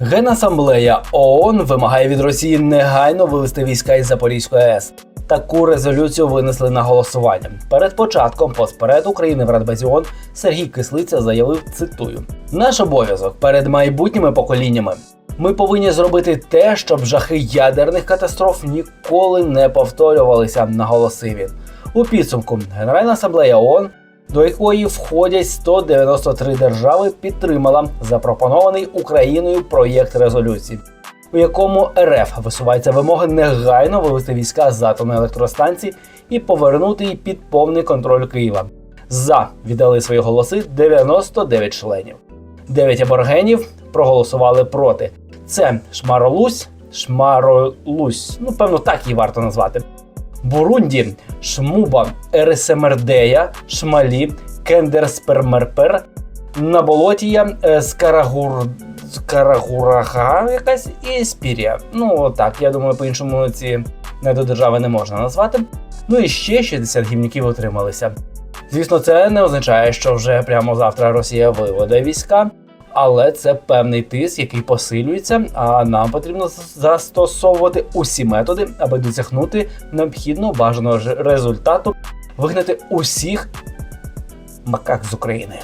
Генасамблея ООН вимагає від Росії негайно вивести війська із Запорізької АЕС. Таку резолюцію винесли на голосування. Перед початком постперед України в Радбезі ООН Сергій Кислиця заявив: цитую: наш обов'язок перед майбутніми поколіннями. Ми повинні зробити те, щоб жахи ядерних катастроф ніколи не повторювалися, наголосив він. У підсумку Генеральна асамблея ООН, до якої входять 193 держави, підтримала запропонований Україною проєкт резолюції, у якому РФ висувається вимоги негайно вивести війська з атомної електростанції і повернути її під повний контроль Києва. За віддали свої голоси 99 членів. 9 аборигенів проголосували проти. Це Шмаролусь, Шмаролусь, ну певно, так її варто назвати. Бурунді, Шмуба, Ересемердея, Шмалі, Кендерспермерпер, Наболотія, е, Скарагур... Скарагурага якась і Спірія. Ну так, я думаю, по-іншому ці недодержави не можна назвати. Ну і ще 60 гімніків отрималися. Звісно, це не означає, що вже прямо завтра Росія виведе війська, але це певний тиск, який посилюється. А нам потрібно застосовувати усі методи, аби досягнути необхідного бажаного результату, вигнати усіх макак з України.